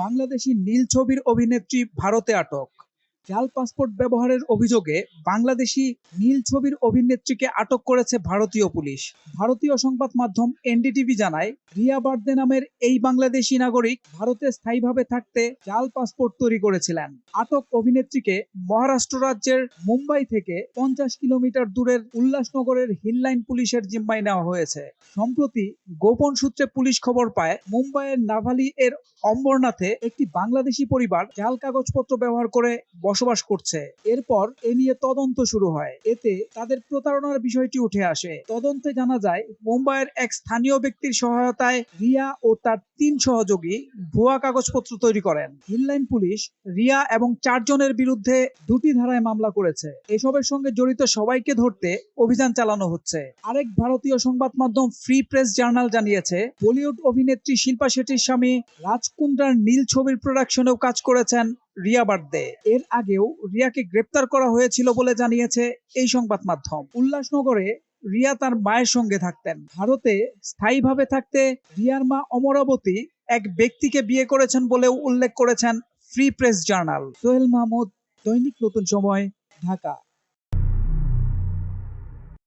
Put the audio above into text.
বাংলাদেশি নীল ছবির অভিনেত্রী ভারতে আটক। জাল পাসপোর্ট ব্যবহারের অভিযোগে বাংলাদেশি নীল ছবির অভিনেত্রীকে আটক করেছে ভারতীয় পুলিশ। ভারতীয় সংবাদ মাধ্যম এনডিটিভি জানায়, রিয়া বার্দে নামের এই বাংলাদেশি নাগরিক ভারতে স্থায়ীভাবে থাকতে জাল পাসপোর্ট তৈরি করেছিলেন। আটক অভিনেত্রীকে মহারাষ্ট্র রাজ্যের মুম্বাই থেকে পঞ্চাশ কিলোমিটার দূরের উল্লাসনগরের হিললাইন পুলিশের জিম্মায় নেওয়া হয়েছে। সম্প্রতি গোপন সূত্রে পুলিশ খবর পায়, মুম্বাইয়ের নাভালি এর অম্বরনাথে একটি বাংলাদেশি পরিবার জাল কাগজপত্র ব্যবহার করে বসবাস করছে। এরপর এ নিয়ে তদন্ত শুরু হয়। এতে তাদের প্রতারণার বিষয়টি উঠে আসে। তদন্তে জানা যায়, মুম্বাইয়ের এক স্থানীয় ব্যক্তির সহায়তায় রিয়া ও তার তিন সহযোগী ভুয়া কাগজপত্র তৈরি করেন। হিললাইন পুলিশ, রিয়া এবং চারজনের বিরুদ্ধে দুটি ধারায় মামলা করেছে। এসবের সঙ্গে জড়িত সবাইকে ধরতে অভিযান চালানো হচ্ছে। আরেক ভারতীয় সংবাদ মাধ্যম ফ্রি প্রেস জার্নাল জানিয়েছে, বলিউড অভিনেত্রী শিল্পা শেঠির স্বামী রাজকুন্দ্রার নীল ছবির প্রোডাকশনেও কাজ করেছেন রিয়া বার্দে। এর আগেও রিয়াকে গ্রেপ্তার করা হয়েছিল বলে জানিয়েছে এই সংবাদ মাধ্যম। উল্লাসনগরে রিয়া তার মায়ের সঙ্গে থাকতেন। ভারতে স্থায়ীভাবে থাকতে রিয়ার মা অমরাবতী এক ব্যক্তিকে বিয়ে করেছেন বলেও উল্লেখ করেছেন free press journal. Sohel Mahmud, দৈনিক নতুন সময়, ঢাকা।